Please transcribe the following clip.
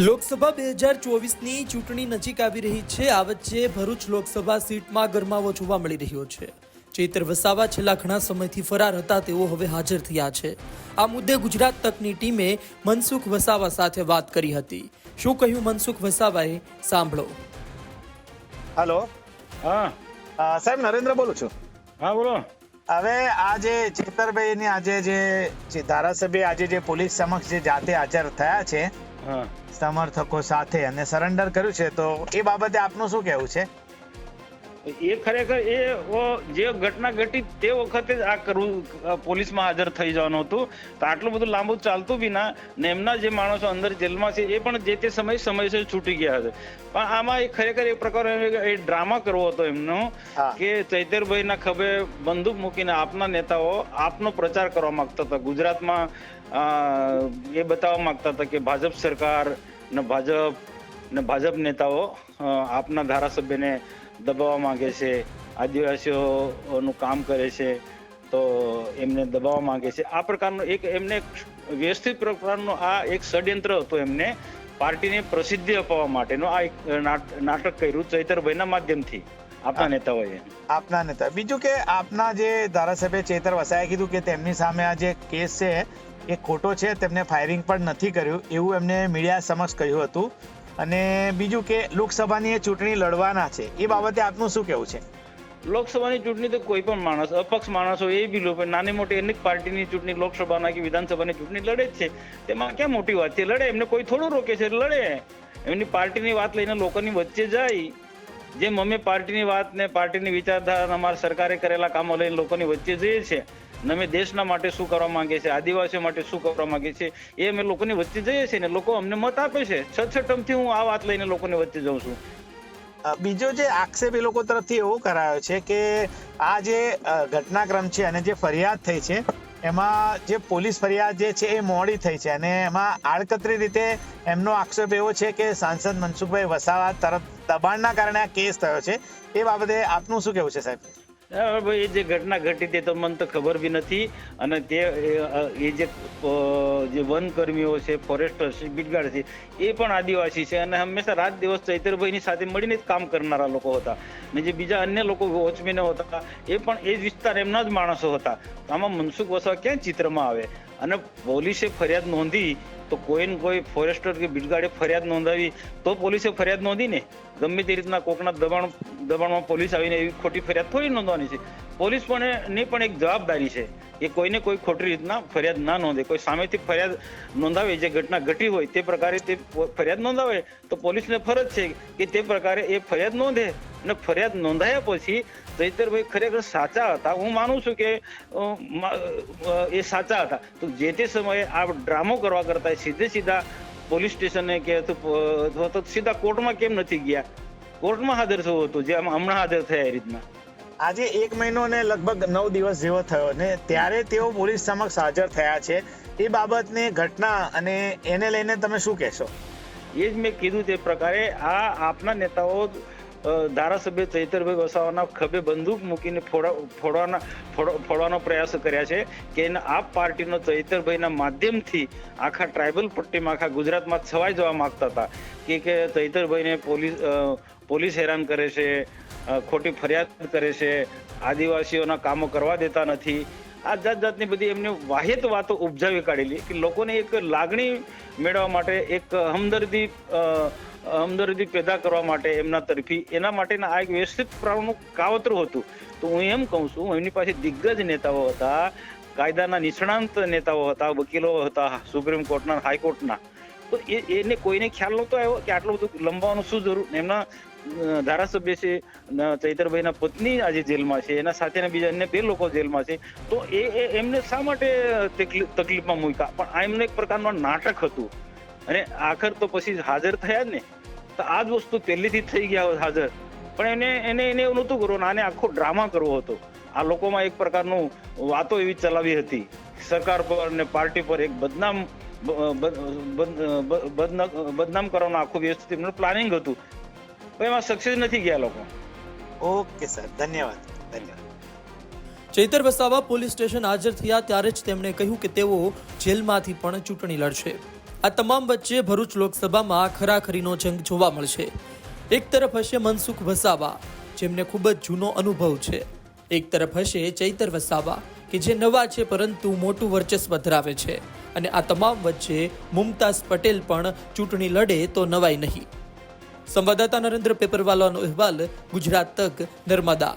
લોકસભા બે હજાર ચોવીસની ચૂંટણી નજીક આવી રહી છે. આ વચ્ચે ભરૂચ લોકસભા સીટમાં ગરમાવો જોવા મળી રહ્યો છે. ચેતર વસાવા છેલ્લા ઘણા સમયથી ફરાર હતા તેઓ હવે હાજર થયા છે. આ મુદ્દે ગુજરાત તકની ટીમે મનસુખ વસાવા સાથે વાત કરી હતી. શું કહ્યું મનસુખ વસાવાએ? સાંભળો. હલો. હા. સાહેબ નરેન્દ્ર બોલું છું. હા બોલો. હવે આ જે ચેતરભાઈ ની આજે જે જે ધારાસભ્ય આજે જે પોલીસ સમક્ષ જે જાતે હાજર થયા છે સમર્થકો સાથે અને સરેન્ડર કર્યું છે તો એ બાબતે આપનું શું કહેવું છે? એ ખરેખર એ જે ઘટના ઘટી તે વખતે જ આ કરવું પોલીસમાં હાજર થઈ જવાનું હતું. તો આટલું બધું લાંબુ ચાલતું બી ના ને એમના જે માણસો અંદર જેલમાં છે એ પણ જે તે સમય સમયસર છૂટી ગયા હશે પણ આમાં એ ખરેખર એ પ્રકાર એ ડ્રામા કરવો હતો એમનો કે ચૈતરભાઈના ખભે બંદૂક મૂકીને આપના નેતાઓ આપનો પ્રચાર કરવા માંગતા હતા. ગુજરાતમાં એ બતાવવા માંગતા હતા કે ભાજપ સરકાર ને ભાજપ ને ભાજપ નેતાઓ આપના ધારાસભ્યને દબાવવા માંગે છે આદિવાસીઓનું કામ કરે છે તો એમને દબાવવા માંગે છે. આ પ્રકારનો એક એમને વ્યવસ્થિત પ્રકારનો આ એક ષડયંત્ર હતો એમને પાર્ટીને પ્રસિદ્ધિ અપાવવા માટેનું આ એક નાટ- નાટક કર્યું ચૈતરભાઈના માધ્યમથી આપણા નેતાઓએ. આપના નેતા. બીજું કે આપના જે ધારાસભ્ય ચેતર વસાએ કીધું કે તેમની સામે આ જે કેસ છે એ ખોટો છે તેમને ફાયરિંગ પણ નથી કર્યું એવું એમને મીડિયા સમક્ષ કહ્યું હતું. અને બીજું કે લોકસભાની એ ચૂંટણી લડવાના છે. એ બાબતે આપનું શું કહેવું છે? લોકસભાની ચૂંટણી તો કોઈ પણ માણસ, અપક્ષ માણસો એ બી લોકો નાની મોટી અનેક પાર્ટીની ચૂંટણી, લોકસભાના કે વિધાનસભાની ચૂંટણી લડે જ છે. તેમાં ક્યાં મોટી વાત છે? લડે, એમને કોઈ થોડું રોકે છે, લડે. એમની પાર્ટીની વાત લઈને લોકોની વચ્ચે જાય. જેમ અમે પાર્ટીની વાત ને પાર્ટીની વિચારધારા અમારા સરકારે કરેલા કામો લઈને લોકોની વચ્ચે જઈએ છે ને અમે દેશના માટે શું કરવા માંગે છે આદિવાસીઓ માટે શું કરવા માંગે છે એ અમે લોકોની વચ્ચે જઈએ છીએ ને લોકો અમને મત આપે છે. છ છ ટર્મથી હું આ વાત લઈને લોકોની વચ્ચે જઉં છું. બીજો જે આક્ષેપ એ લોકો તરફથી એવો કરાયો છે કે આ જે ઘટનાક્રમ છે અને જે ફરિયાદ થઈ છે, એમાં જે પોલીસ ફરિયાદ જે છે એ મોડી થઈ છે અને એમાં આડકતરી રીતે એમનો આક્ષેપ એવો છે કે સાંસદ મનસુખભાઈ વસાવા તરફ દબાણના કારણે આ કેસ થયો છે. એ બાબતે આપનું શું કહેવું છે સાહેબ? એ જે ઘટના ઘટી તે તો મને તો ખબર બી નથી. અને તે એ, જે જે વન કર્મીઓ છે ફોરેસ્ટર છે બિટગાર્ડ છે એ પણ આદિવાસી છે અને હંમેશા રાત દિવસ ચૈતરભાઈની સાથે મળીને જ કામ કરનારા લોકો હતા. ને જે બીજા અન્ય લોકો વોચમેનો હતા એ પણ એ જ વિસ્તાર એમના જ માણસો હતા. આમાં મનસુખ વસવા ક્યાં ચિત્રમાં આવે? અને પોલીસે ફરિયાદ નોંધી તો કોઈ ને કોઈ ફોરેસ્ટર કે બીટગાર્ડે ફરિયાદ નોંધાવી, તો પોલીસે ફરિયાદ નોંધી ને ગમે તે રીતના કોકના દબાણ, દબાણમાં પોલીસ આવીને એવી ખોટી ફરિયાદ થોડી નોંધવાની છે. પોલીસ પણ ની પણ એક જવાબદારી છે. કે કોઈને કોઈ ખોટી રીતના ફરિયાદ ના નોંધે. કોઈ સામેથી ફરિયાદ નોંધાવે, જે ઘટના ઘટી હોય, તે પ્રકારે તે ફરિયાદ નોંધાવે, તો પોલીસને ફરજ છે કે તે પ્રકારે એ ફરિયાદ નોંધે અને ફરિયાદ નોંધાયા પછી જયતરભાઈ ખરેખર સાચા હતા. હું માનું છું કે એ સાચા હતા. તો જે તે સમયે આ ડ્રામો કરવા કરતા સીધે સીધા પોલીસ સ્ટેશને કે અથવા તો સીધા કોર્ટમાં કેમ નથી ગયા? કોર્ટમાં હાજર થવું હતું, જે હમણાં હાજર થયા એ રીતના. આજે એક મહિનો ને લગભગ નવ દિવસ જેવો થયો ને ત્યારે તેઓ પોલીસ સમક્ષ હાજર થયા છે. એ બાબતની ઘટના અને એને લઈને તમે શું કહેશો? એ જ મેં કીધું તે પ્રકારે આ આપના નેતાઓ ધારાસભ્ય ચૈતરભાઈ વસાવાના ખભે બંદૂક મૂકીને ફોડા, ફોડવાના, ફોડ- ફોડવાનો પ્રયાસ કર્યા છે કે એને આપ પાર્ટીનો ચૈતરભાઈના માધ્યમથી આખા ટ્રાઇબલ પટ્ટીમાં, આખા ગુજરાતમાં છવાઈ જવા માંગતા હતા કે કે ચૈતરભાઈને પોલીસ પોલીસ હેરાન કરે છે ખોટી ફરિયાદ કરે છે, આદિવાસીઓના કામો કરવા દેતા નથી. આ જાત જાતની બધી એમને વાહિત વાતો ઉપજાવી કાઢેલી કે લોકોને એક લાગણી મેળવવા માટે, એક હમદર્દી હમદર્દી પેદા કરવા માટે એમના તરફી એના માટેના આ એક વ્યવસ્થિત પ્રકારનું કાવતરું હતું. તો હું એમ કહું છું એમની પાસે દિગ્ગજ નેતાઓ હતા, કાયદાના નિષ્ણાંત નેતાઓ હતા, વકીલો હતા, સુપ્રીમ કોર્ટના, હાઈકોર્ટના. તો એ એને કોઈને ખ્યાલ નહોતો આવ્યો કે આટલું બધું લંબાવાનું શું જરૂર? એમના ધારાસભ્ય છે ચૈતરભાઈના પત્ની આજે જેલમાં છે, એના સાથેના બીજા અન્ય બે લોકો જેલમાં છે. તો એ એમને શા માટે તકલીફ તકલીફમાં મૂક્યા? પણ આ એમનું એક પ્રકારનું નાટક હતું. અને આખર તો પછી હાજર થયા જ ને. તો આ જ વસ્તુ પહેલેથી થઈ ગયા હાજર. પણ એને એને એને એવું નહોતું કરવું આને આખો ડ્રામા કરવો હતો. આ લોકોમાં એક પ્રકારનું વાતો એવી ચલાવી હતી. સરકાર પર અને પાર્ટી પર એક બદનામ બદનામ કરવાનું આખું વ્યવસ્થિત એમનું પ્લાનિંગ હતું. પણ એમાં સક્સેસ નથી ગયા લોકો. ઓકે સર ધન્યવાદ. ધન્યવાદ. ચૈતર વસાવા પોલીસ સ્ટેશન હાજર થયા ત્યારે જ તેમણે કહ્યું કે તેઓ જેલમાંથી પણ ચૂંટણી લડશે. આ તમામ વચ્ચે ભરૂચ લોકસભામાં ખરાખરીનો જંગ જોવા મળશે. એક તરફ હશે મનસુખ વસાવા જેમને ખૂબ જ જૂનો અનુભવ છે. એક તરફ હશે ચૈતર વસાવા કે જે નવા છે પરંતુ મોટું વર્ચસ્વ ધરાવે છે. અને આ તમામ વચ્ચે મુમતાઝ પટેલ પણ ચૂંટણી લડે તો નવાઈ નહીં. સંવાદદાતા નરેન્દ્ર પેપરવાલાનો અહેવાલ, ગુજરાત તક, નર્મદા.